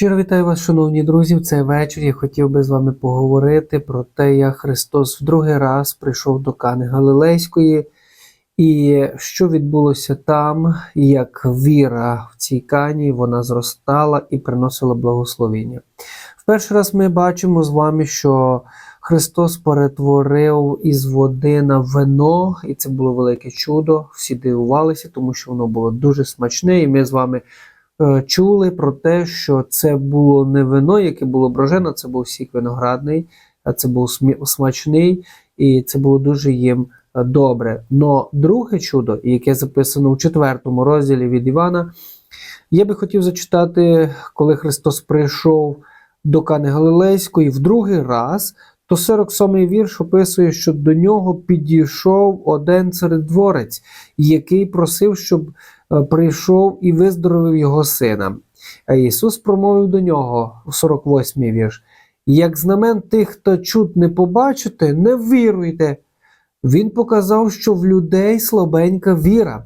Щиро вітаю вас, шановні друзі. В цей вечір я хотів би з вами поговорити про те, як Христос в другий раз прийшов до Кани Галилейської, і що відбулося там, як віра в цій кані вона зростала і приносила благословіння. В перший раз ми бачимо з вами, що Христос перетворив із води на вино, і це було велике чудо. Всі дивувалися, тому що воно було дуже смачне, і ми з вами чули про те, що це було не вино, яке було брожено, це був сік виноградний, а це був смачний, і це було дуже їм е, добре. Но друге чудо, яке записано у четвертому розділі від Івана, я би хотів зачитати, коли Христос прийшов до Кани Галилейської в другий раз, то 47-й вірш описує, що до нього підійшов один царедворець, який просив, щоб е, прийшов і виздоровив його сина. А Ісус промовив до нього, 48-й вірш, як знамен тих, хто чуд не побачите, не віруйте. Він показав, що в людей слабенька віра.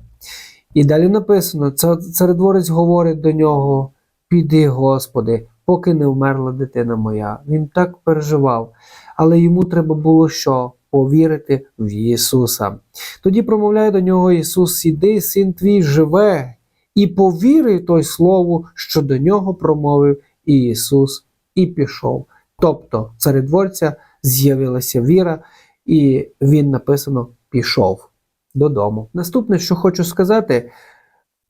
І далі написано: «Ца- царедворець говорить до нього: Піди, Господи, поки не вмерла дитина моя. Він так переживав, але йому треба було що? Повірити в Ісуса. Тоді промовляє до нього Ісус: Іди, син твій живе, і повіри той слову, що до нього промовив Ісус, і пішов. Тобто царедворця з'явилася віра, і він написано пішов додому. Наступне, що хочу сказати,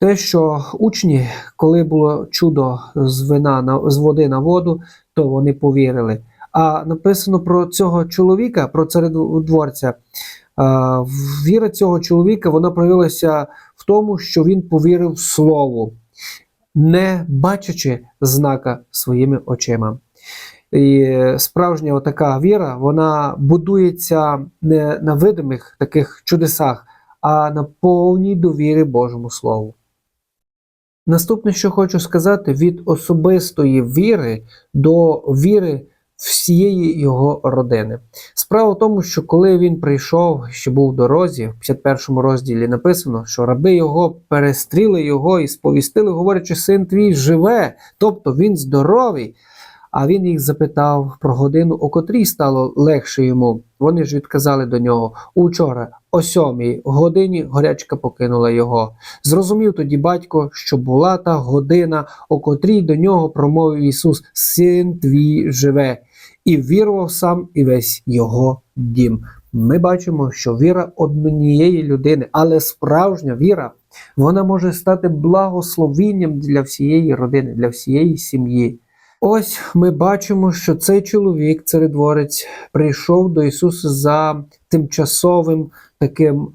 те, що учні, коли було чудо з вина на з води на воду, то вони повірили. А написано про цього чоловіка, про царедворця. Віра цього чоловіка вона проявилася в тому, що він повірив слову, не бачачи знака своїми очима. І справжня така віра, вона будується не на видимих таких чудесах, а на повній довірі Божому Слову. Наступне, що хочу сказати, від особистої віри до віри всієї його родини. Справа в тому, що коли він прийшов, що був в дорозі, в 51 розділі написано, що раби його перестріли його і сповістили, говорячи, син твій живе, тобто він здоровий. А він їх запитав про годину, о котрій стало легше йому. Вони ж відказали до нього учора, о сьомій годині горячка покинула його. Зрозумів тоді батько, що була та година, о котрій до нього промовив Ісус: Син твій живе, і вірував сам і весь його дім. Ми бачимо, що віра однієї людини, але справжня віра, вона може стати благословінням для всієї родини, для всієї сім'ї. Ось ми бачимо, що цей чоловік, царедворець, прийшов до Ісуса за тимчасовим таким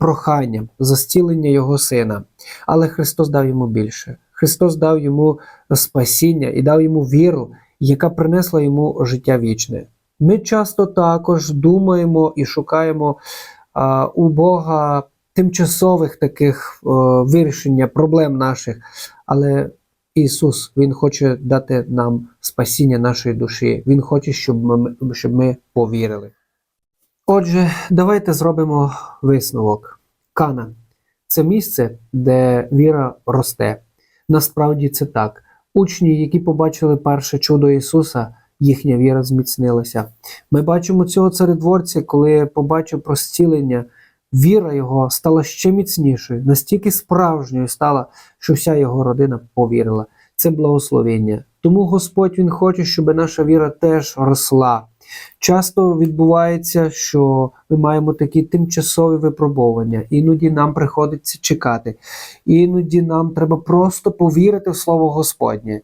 проханням, за зцілення його сина. Але Христос дав йому більше. Христос дав йому спасіння і дав йому віру, яка принесла йому життя вічне. Ми часто також думаємо і шукаємо а, у Бога тимчасових таких е, вирішення проблем наших, але Ісус Він хоче дати нам спасіння нашої душі. Він хоче, щоб ми, щоб ми повірили. Отже, давайте зробимо висновок. Кана це місце, де віра росте. Насправді це так. Учні, які побачили перше чудо Ісуса, їхня віра зміцнилася. Ми бачимо цього царедворця, коли побачив про зцілення, віра його стала ще міцнішою, настільки справжньою стала, що вся його родина повірила. Це благословення. Тому Господь Він хоче, щоб наша віра теж росла. Часто відбувається, що ми маємо такі тимчасові випробування, іноді нам приходиться чекати, іноді нам треба просто повірити в Слово Господнє.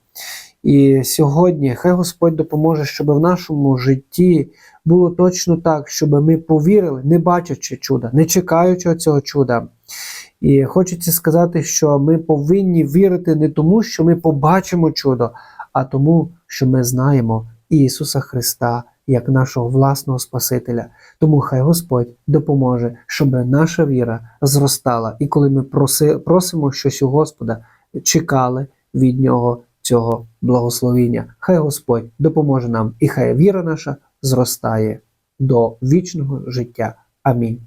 І сьогодні хай Господь допоможе, щоб в нашому житті було точно так, щоб ми повірили, не бачачи чуда, не чекаючи цього чуда. І хочеться сказати, що ми повинні вірити не тому, що ми побачимо чудо, а тому, що ми знаємо Ісуса Христа як нашого власного Спасителя. Тому хай Господь допоможе, щоб наша віра зростала. І коли ми проси, просимо щось у Господа, чекали від Нього цього благословіння. Хай Господь допоможе нам, і хай віра наша зростає до вічного життя. Амінь.